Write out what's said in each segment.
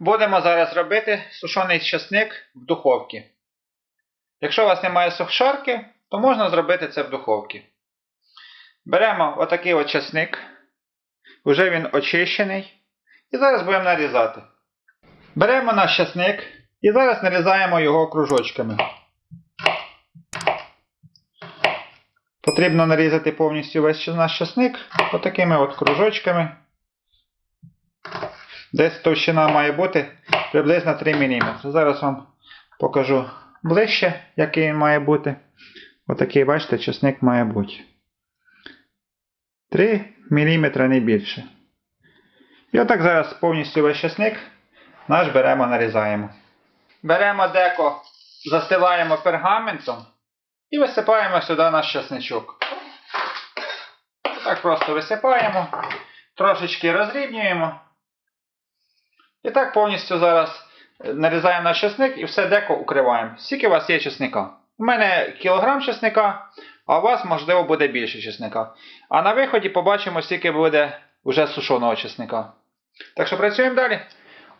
Будемо зараз робити сушений часник в духовці. Якщо у вас немає сухшарки, то можна зробити це в духовці. Беремо отакий от часник. Уже він очищений. І зараз будемо нарізати. Беремо наш часник і зараз нарізаємо його кружочками. Потрібно нарізати повністю весь наш часник отакими от кружочками. Десь товщина має бути приблизно 3 мм. Зараз вам покажу ближче, який він має бути. Отакий, бачите, часник має бути. 3 мм не більше. І отак зараз повністю весь часник наш беремо, нарізаємо. Беремо деко, застилаємо пергаментом і висипаємо сюди наш часничок. Так просто висипаємо, трошечки розрівнюємо. І так повністю зараз нарізаємо наш часник і все деко укриваємо. Скільки у вас є часника? У мене кілограм часника, а у вас, можливо, буде більше часника. А на виході побачимо, скільки буде вже сушеного часника. Так що працюємо далі.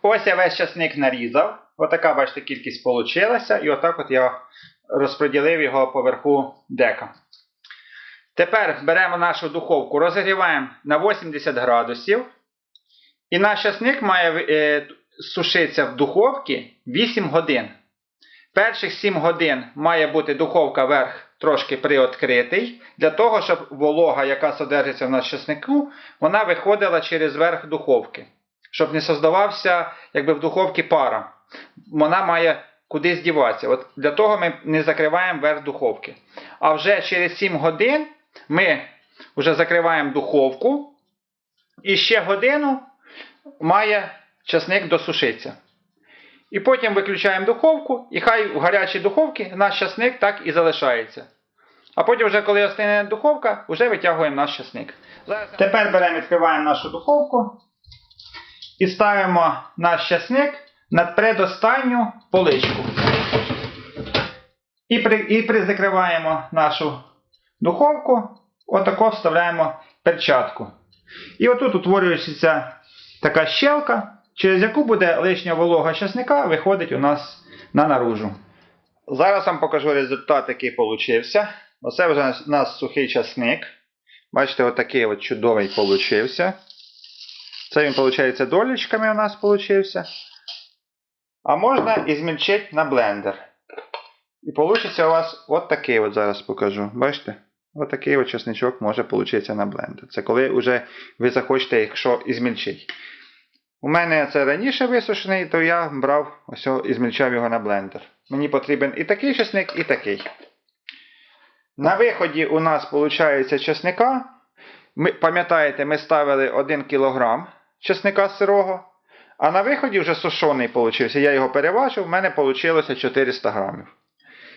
Ось я весь часник нарізав. Отака, бачите, кількість вийшла. І отак от я розподілив його поверху дека. Тепер беремо нашу духовку, розігріваємо на 80 градусів. І наш часник має е, сушитися в духовці 8 годин. Перших 7 годин має бути духовка верх трошки приоткритий, для того, щоб волога, яка содержиться в наш часнику, вона виходила через верх духовки. Щоб не создавався якби в духовці пара. Вона має кудись діватися. От Для того ми не закриваємо верх духовки. А вже через 7 годин ми вже закриваємо духовку. І ще годину має часник досушитися. І потім виключаємо духовку, і хай в гарячій духовці наш часник так і залишається. А потім, вже коли остане духовка, вже витягуємо наш часник. Тепер беремо, відкриваємо нашу духовку і ставимо наш часник на предостанню поличку. І, при, і призакриваємо нашу духовку, отако вставляємо перчатку. І отут утворюється така щелка, через яку буде лишня волога часника виходить у нас на наружу. Зараз вам покажу результат, який получився. Оце вже у нас сухий часник. Бачите, отакий от чудовий получився. Це він, виходить, долічками у нас получився. А можна і змільчити на блендер. І вийде у вас от от зараз покажу. Бачите? От такий от чесничок може получитися на блендер. Це коли вже ви захочете, якщо і змільчити. У мене це раніше висушений, то я брав ось і змільчав його на блендер. Мені потрібен і такий чесник, і такий. На виході у нас виходить чесника. Ми, пам'ятаєте, ми ставили 1 кг чесника сирого. А на виході вже сушений получився. Я його переважив, в мене вийшло 400 грамів.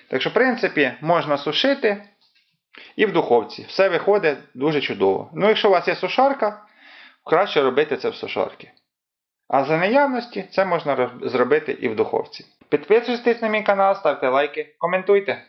Так що, в принципі, можна сушити і в духовці. Все виходить дуже чудово. Ну, якщо у вас є сушарка, краще робити це в сушарці. А за наявності це можна зробити і в духовці. Підписуйтесь на мій канал, ставте лайки, коментуйте.